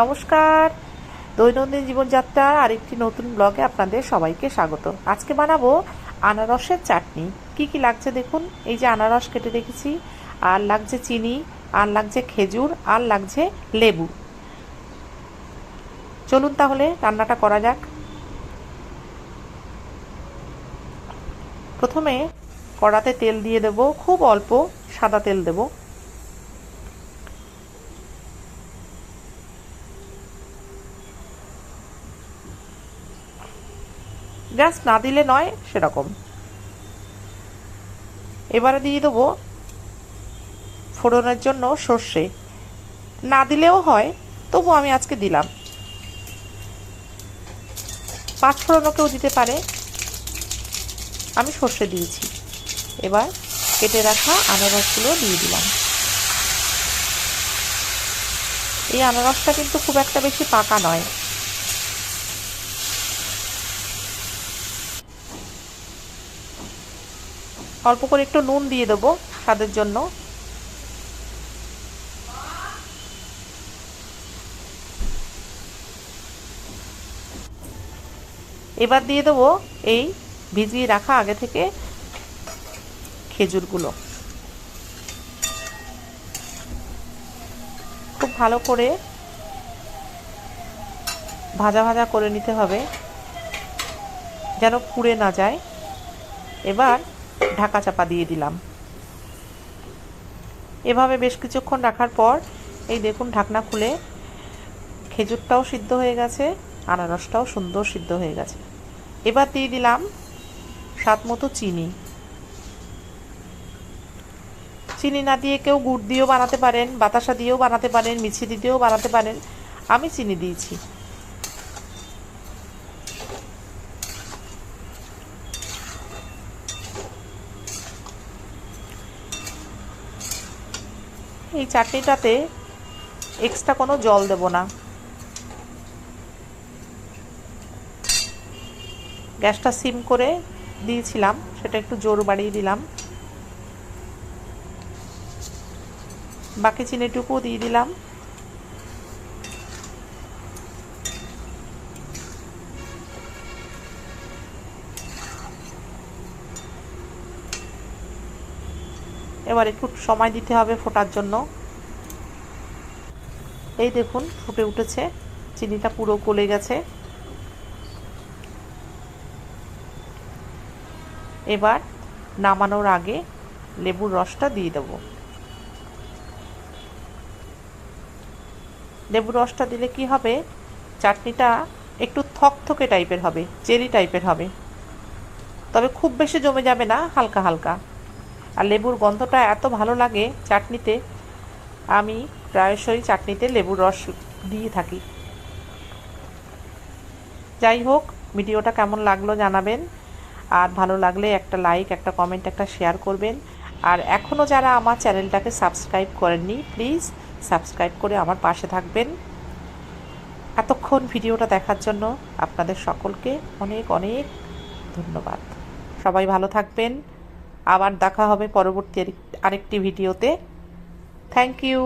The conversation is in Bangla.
নমস্কার। দৈনন্দিন জীবনযাত্রার আরেকটি নতুন ব্লগে আপনাদের সবাইকে স্বাগত। আজকে বানাবো আনারসের চাটনি। কি কি লাগছে দেখুন? এই যে আনারস কেটে রেখেছি, আর লাগছে চিনি, আর লাগছে খেজুর, আর লাগছে লেবু। চলুন তাহলে রান্নাটা করা যাক। প্রথমে কড়াতে তেল দিয়ে দেব, খুব অল্প সাদা তেল দেবো। জাস্ট না দিলে নয়, সেরকম। এবারে দিয়ে দেবো ফোড়নের জন্য সর্ষে। না দিলেও হয়, তবু আমি আজকে দিলাম। পাঁচ ফোড়নও কেউ দিতে পারে। আমি সর্ষে দিয়েছি। এবার কেটে রাখা আনারসগুলো দিয়ে দিলাম। এই আনারসটা কিন্তু খুব একটা বেশি পাকা নয়। অল্প করে একটু নুন দিয়ে দেবো স্বাদের জন্য। এবার দিয়ে দেবো এই ভিজিয়ে রাখা আগে থেকে খেজুরগুলো। খুব ভালো করে ভাজা ভাজা করে নিতে হবে, যেন পুড়ে না যায়। এবার ঢাকা চাপা দিয়ে দিলাম। এভাবে বেশ কিছুক্ষণ রাখার পর, এই দেখুন ঢাকনা খুলে খেজুরটাও সিদ্ধ হয়ে গেছে, আনারসটাও সুন্দর সিদ্ধ হয়ে গেছে। এবার দিয়ে দিলাম স্বাদ মতো চিনি। চিনি না দিয়ে কেউ গুড় দিয়েও বানাতে পারেন, বাতাসা দিয়েও বানাতে পারেন মিছিরি দিয়েও বানাতে পারেন। আমি চিনি দিয়েছি। এই চাটনিটাতে এক্সট্রা কোনো জল দেব না। গ্যাসটা সিম করে দিয়েছিলাম, সেটা একটু জোর বাড়িয়ে দিলাম। বাকি চিনিটুকুও দিয়ে দিলাম। এবার একটু সময় দিতে হবে ফোটার জন্য। এই দেখুন, ফুটে উঠেছে। চিনিটা পুরো গলে গেছে। এবার নামানোর আগে লেবুর রসটা দিয়ে দেব। লেবুর রসটা দিলে কি হবে? চাটনিটা একটু থকথকে টাইপের হবে, জেলি টাইপের হবে। তবে খুব বেশি জমে যাবে না, হালকা হালকা। আর লেবুর গন্ধটা এত ভালো লাগে চাটনিতে, আমি প্রায়শই চাটনিতে লেবুর রস দিয়ে থাকি। যাই হোক, ভিডিওটা কেমন লাগল জানাবেন। আর ভালো লাগলে একটা লাইক একটা কমেন্ট একটা শেয়ার করবেন। আর এখনও যারা আমার চ্যানেলটাকে সাবস্ক্রাইব করেননি প্লিজ সাবস্ক্রাইব করে আমার পাশে থাকবেন। এতক্ষণ ভিডিওটা দেখার জন্য আপনাদের সকলকে অনেক অনেক ধন্যবাদ। সবাই ভালো থাকবেন। আবার দেখা হবে পরবর্তী আরেকটি ভিডিওতে। Thank you